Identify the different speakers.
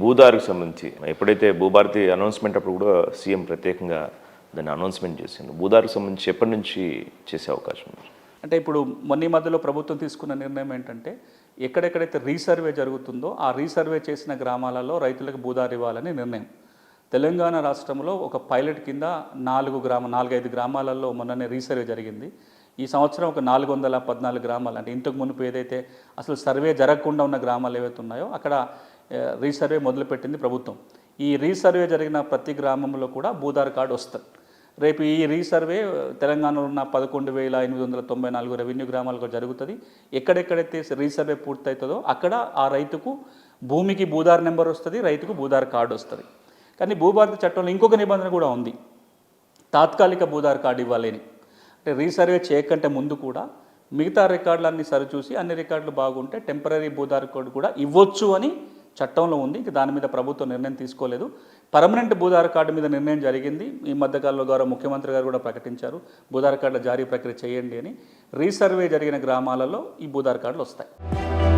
Speaker 1: భూదారికి సంబంధించి ఎప్పుడైతే భూభారతి అనౌన్స్మెంట్ అప్పుడు కూడా సీఎం ప్రత్యేకంగా దాన్ని అనౌన్స్మెంట్ చేసిండు. భూదారికి సంబంధించి ఎప్పటి నుంచి చేసే అవకాశం ఉంది?
Speaker 2: అంటే ఇప్పుడు మొన్న మధ్యలో ప్రభుత్వం తీసుకున్న నిర్ణయం ఏంటంటే ఎక్కడెక్కడైతే రీసర్వే జరుగుతుందో ఆ రీసర్వే చేసిన గ్రామాలలో రైతులకు భూదారి ఇవ్వాలని నిర్ణయం. తెలంగాణ రాష్ట్రంలో ఒక పైలట్ కింద నాలుగు గ్రామ నాలుగైదు గ్రామాలలో మొన్ననే రీసర్వే జరిగింది. ఈ సంవత్సరం ఒక నాలుగు వందల పద్నాలుగు గ్రామాలు అంటే ఇంతకు మునుపు ఏదైతే అసలు సర్వే జరగకుండా ఉన్న గ్రామాలు ఏవైతే ఉన్నాయో అక్కడ రీసర్వే మొదలుపెట్టింది ప్రభుత్వం. ఈ రీసర్వే జరిగిన ప్రతి గ్రామంలో కూడా భూధార్ కార్డు వస్తుంది. రేపు ఈ రీసర్వే తెలంగాణలో ఉన్న పదకొండు వేల ఎనిమిది వందల తొంభై నాలుగు రెవెన్యూ గ్రామాలకు జరుగుతుంది. ఎక్కడెక్కడైతే రీసర్వే పూర్తవుతుందో అక్కడ ఆ రైతుకు భూమికి భూధార్ నెంబర్ వస్తుంది రైతుకు భూధార్ కార్డు వస్తుంది. కానీ భూభారత చట్టంలో ఇంకొక నిబంధన కూడా ఉంది. తాత్కాలిక భూధార్ కార్డు ఇవ్వాలని. అంటే రీసర్వే చేయకంటే ముందు కూడా మిగతా రికార్డులన్నీ సరిచూసి అన్ని రికార్డులు బాగుంటే టెంపరీ భూధార్ కార్డు కూడా ఇవ్వచ్చు అని చట్టంలో ఉంది. ఇంక దాని మీద ప్రభుత్వం నిర్ణయం తీసుకోలేదు. పర్మనెంట్ భూధార కార్డు మీద నిర్ణయం జరిగింది. ఈ మధ్యకాలంలో గారు ముఖ్యమంత్రి గారు కూడా ప్రకటించారు. భూధార కార్డుల జారీ ప్రక్రియ చేయండి అని. రీసర్వే జరిగిన గ్రామాలలో ఈ భూధార కార్డులు వస్తాయి.